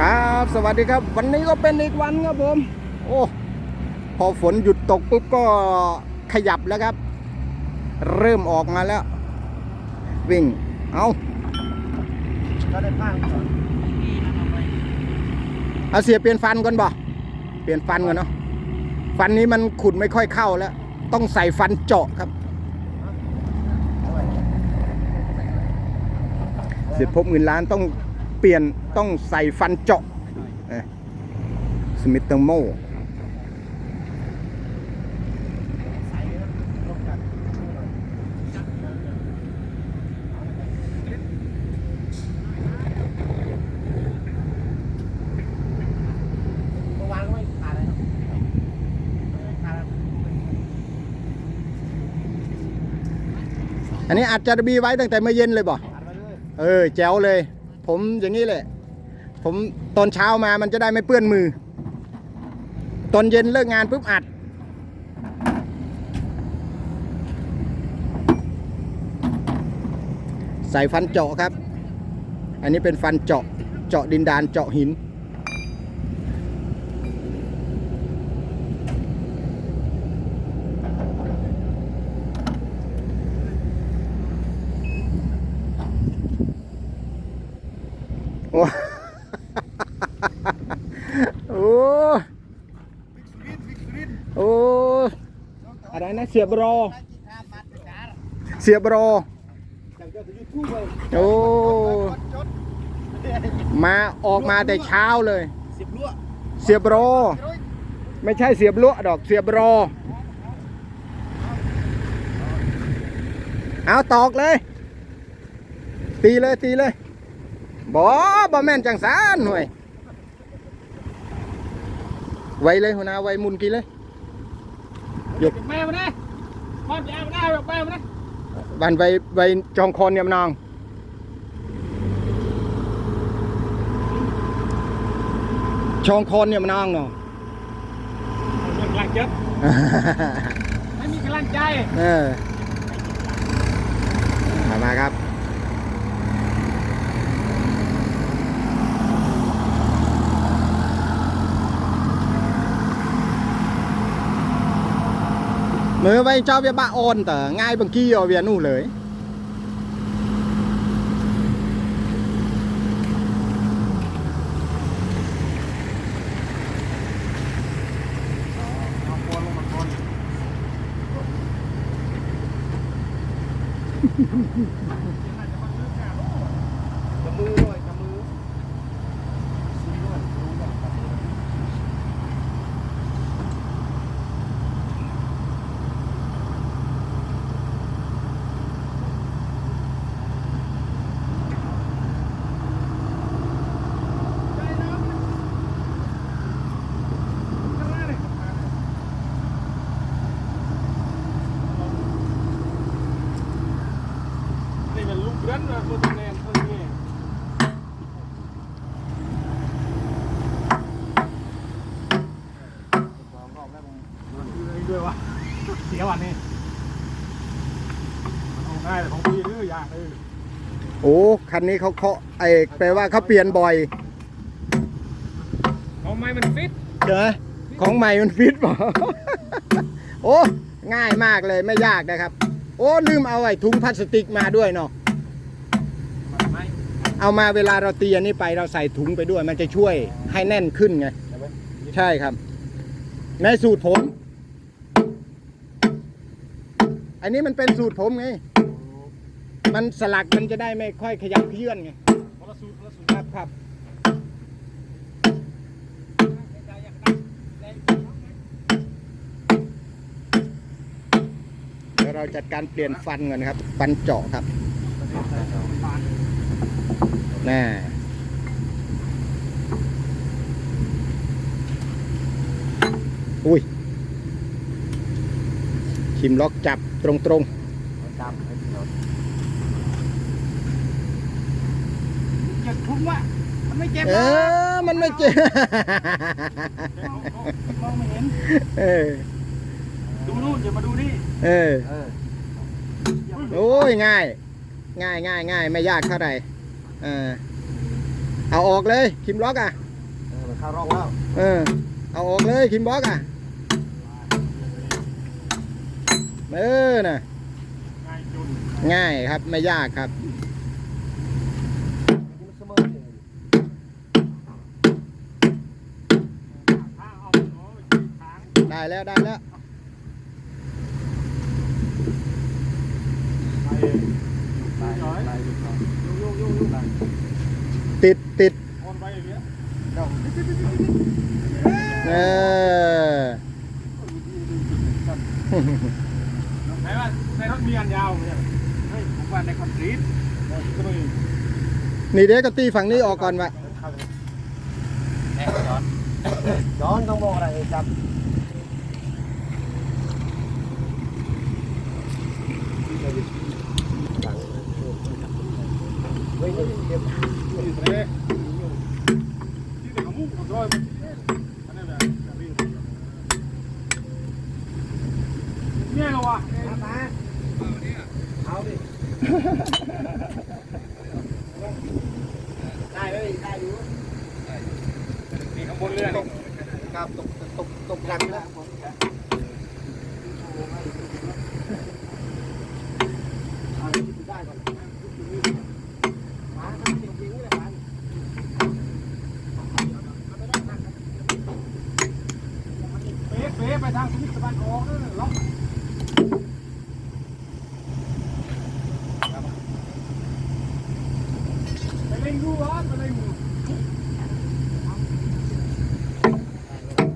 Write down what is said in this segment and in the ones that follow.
ครับสวัสดีครับ วันนี้ก็เป็นอีกวันครับผม โอ้พอฝนหยุดตกปุ๊บก็ขยับแล้วครับ เริ่มออกมาแล้ว วิ่ง เอาก็ได้ข้างก่อนเอาเสียเปลี่ยนฟันก่อนบ่เปลี่ยนฟันก่อนเนาะฟันนี้มันขุดไม่ค่อยเข้าแล้ว ต้องใส่ฟันเจาะครับเสร็จพบเงินล้านต้องเปลี่ยน ต้องใส่ฟันเจาะสมิธเตอร์โมอันนี้อัดจารบีไว้ตั้งแต่เมื่อเย็นเลยบ่เลยเออ แจ๋วเลย ผมอย่างนี้แหละ ผมตอนเช้ามามันจะได้ไม่เปื้อนมือ ตอนเย็นเลิกงานปุ๊บอัด ใส่ฟันเจาะครับ อันนี้เป็นฟันเจาะเจาะดินดานเจาะหินโอ้ โอ้ โอ้ อะไรนะ เสียบรอ เสียบรอ โอ้ มาออกมาแต่เช้าเลย เสียบรอ ไม่ใช่เสียบลวดอก เสียบรอ เอาตอกเลย ตีเลยตีเลยบอบอแม่นจังสานหน่วยไวเลยหัวหน้าไวมุนกี่เลยแม่มาได้บ้านแม่มาได้แบบแม่มาได้บันไวไวจองคอนเนี่ยมนองชองคอนเนี่ยมนองเนาะมีกำลังเยอะไม่มีกำลังใจ เออมามาครับ มือไปเจ้าเวียบะโอนแต่ง่ายบางกี้เอาเวียนู่นเลย เอาโคนลงมาโคนจับมือด้วยจับมือซื้อด้วยรู้ด้วยจับมือ นี่มันลูกเรือนนะมือตะแนนเท่านี้สองรอบแล้วมึงด้วยวะ เสียวันนี้มันเอาง่ายแต่ของพี่ดื้อยากเลยโอ้คันนี้เขาเคาะไอ้แปลว่าเขาเปลี่ยนบ่อยเอาไม้มันฟิตเจอของใหม่มันฟิตบ่โอ้ง่ายมากเลยไม่ยากนะครับ โอ้ลืมเอาไอ้ถุงพลาสติกมาด้วยเนาะไม้เอามาเวลาเราตีอันนี้ไปเราใส่ถุงไปด้วย มันจะช่วยให้แน่นขึ้นไง ใช่ไหมใช่ครับ ในสูตรผม อันนี้มันเป็นสูตรผมไง มันสลักมันจะได้ไม่ค่อยขยับเยื่อนไงคนละสูตรคนละสูตรครับครับเดี๋ยวเราจัดการเปลี่ยนฟันก่อนครับ ฟันเจาะครับแน่อุ้ย คิมล็อกจับตรงตรงจำให้เดี๋ยวเจ็บทุกวะมันไม่เจ็บๆ เอนะอ มันไม่เจ็บมองไม่เห็น เออ ดูนู่นอย่ามาดูนี่เออ เออโอ้ยง่าย ง่ายง่ายง่ายไม่ยากเท่าไหร่เออเอาออกเลยคิมล็อกอะเข่าวรองแล้วเออเอาออกเลยคิมบล็อกอะ เออน่ะง่ายจุนง่ายครับไม่ยากครับมันเสมอเลยได้แล้วได้แล้วติดติดเออไหนว่า ในรถมีอันยาวเนี่ยเฮ้ยผมว่าในคอนกรีตก็ไม่นี่เดี๋ยวก็ตีฝั่งนี้ออกก่อนวะแน่ย้อนย้อนต้องบอกอะไรจับเฮ้ยเก็บอยู่ตรงนี้ที่เด็กของมุ้งของร้อยอันนี้แบบเนี่ยเหรอวะเอาดิ ได้เลยได้อยู่นี่ข้าง บนเรือตกครับตกตกตกดังแล้วได้ก่อนมาทำจริงเลยมันเป๊ะเป๊ะไปทางทิศตะวันออกล็อกไปเล่นดูวะไปเล่นดู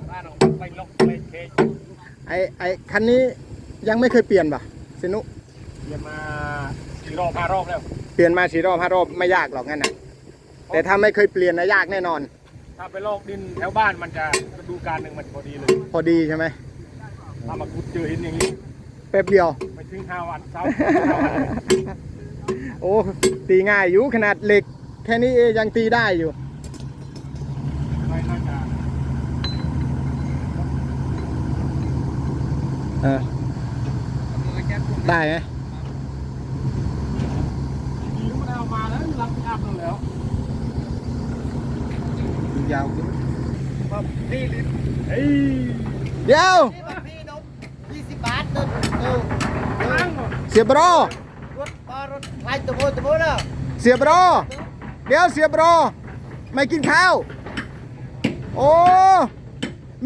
บ้านเราไปล็อกไปเค ไอไอคันนี้ยังไม่เคยเปลี่ยนป่ะสินุเรียนมาสี่รอบห้ารอบแล้วเปลี่ยนมาสี่รอบห้ารอบไม่ยากหรอกงั้นนะแต่ถ้าไม่เคยเปลี่ยนนะยากแน่นอน ถ้าไปลอกดินแถวบ้านมันจะฤดูการหนึ่งมันพอดีเลยพอดีใช่ไหมถ้ามาขุดเจอหินอย่างนี้แป๊บเดียวไปถึงห้าวันเช้าห้าวันโอ้ตีง่ายอยู่ขนาดเหล็ก แค่นี้เองยังตีได้อยู่ ไม่น่าจะ เออได้ไหมดีก็ไม่ได้เอามาแล้วรับพิอาบแล้วยาวนี่ลิ้นเฮ้ยเดี๋ยวนี่มันพี่นมยี่สิบบาทเดินเออนั่งเสียบรอรถปลารถไฟตะโมตะโมเนาะเสียบรอเดี๋ยวเสียบรอไม่กินข้าว โอ้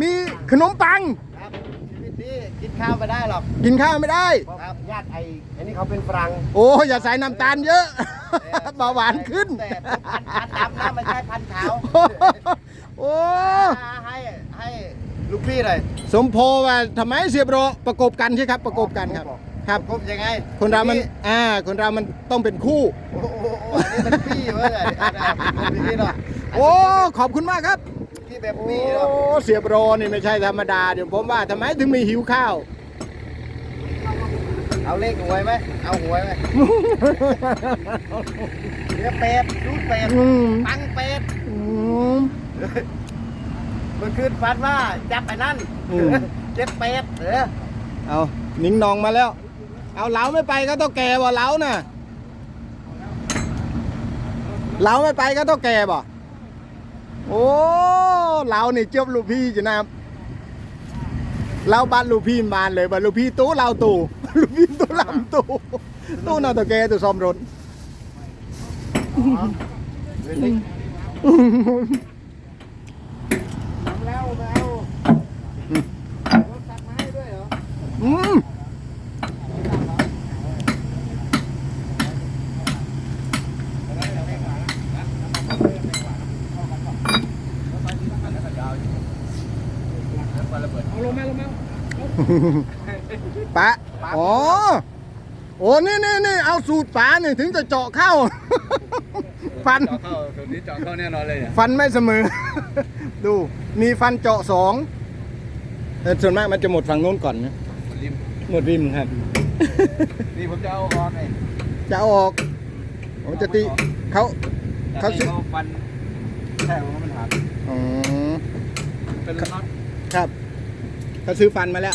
มีขนมปัง ครับชีวิตนี้กิน ข้าวไม่ได้หรอกกินข้าวไม่ได้ ครับญาติไอ้ไอ้นี่เขาเป็นฝรั่งโอ้อย่าใส่น้ำตาลเยอะเบาหวานขึ้นแต่พันพันดำนะไม่ใช่พันขาวโอ้ให้ให้ลูกพี่เลยสมโพว่าทำไมเสียบรอประกบกันใช่ครับ ประกบกันครับ ครับผมยังไง คนเรามันอ่าคนเรามันต้องเป็นคู่โอ้โหอันนี้มันพี่เว้ยอันนี้พี่เนาะโอ้ขอบคุณมากครับพี่ แบบโอ้พี่เนาะเสียบรอนี่ไม่ใช่ธรรมดาเดี๋ยวผมว่าทำไมถึงมีหิวข้าว เอาเลขหวยไหมเอาหวยไหมเดี๋ยวเป็ดลูกเป็ดอืมปังเป็ดอืม เมื่อคืนฝันว่าจับไอ้นั่นอืม เจ็บเป็ดเออเอานิ้งนองมาแล้ว เอาเหลาไม่ไปก็ต้องแก่บ่เหลาน่ะเหลาไม่ไปก็ต้องแก่บ่โอ้ เหลานี่เจียบลูกพี่จะนะครับเหลาบ้านลูกพี่บานเลยบ้านลูกพี่ตู้เราตู้ลูกพี่ตู้ลำตู้ตู้น่าตัวแกตัวซ้อมรถ เดี๋ยวนี้แล้วแล้วรถตัดไม้ด้วยเหรอ อืม ปะอ๋อ โอ้ นี่นี่นี่เอาสูตรป๋าหนึ่งถึงจะเจาะเข้า ฟัน เจาะเข้าตัวนี้เจาะเข้าแน่นอนเลยเนี่ยฟันไม่เสมอ ดู มีฟันเจาะสองเออส่วนมากมันจะหมดฝั่งโน้นก่อนนะริมหมดริมครับ นี่ผมจะเอาออกไงจะเอาออก ผมจะตีเขาเขาซื้อเขาฟันแท่งมันหักอ๋อเป็นน็อตครับ เขาซื้อฟันมาแล้ว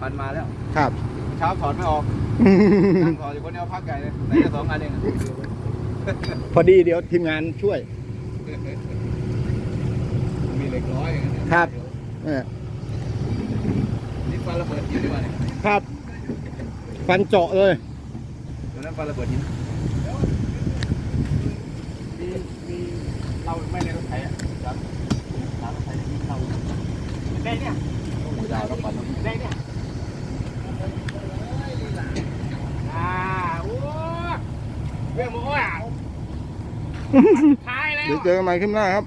ฟันมาแล้ว ครับ เช้าถอดไม่ออกนั่งถอดอยู่คนเดียวพักใหญ่เลยไหนจะสองอันเองพอดีเดี๋ยวทีมงานช่วย มีเหล็กร้อยอย่างเงี้ยครับเนี่ยนี่ปลาระเบิดหินดีกว่าเนี่ยครับ ฟันเจาะเลยตัวนั้นปลาระเบิดหินมีมีเราไม่ในรถไถอะครับร้านรถไถมีเราได้เนี่ยโอ้โห ยาวแล้วปันได้เนี่ยอ่าโอ้เรื่องมันโอ้ยท้ายแล้ว เดี๋ยวเจอกันใหม่ขึ้นหน้าครับ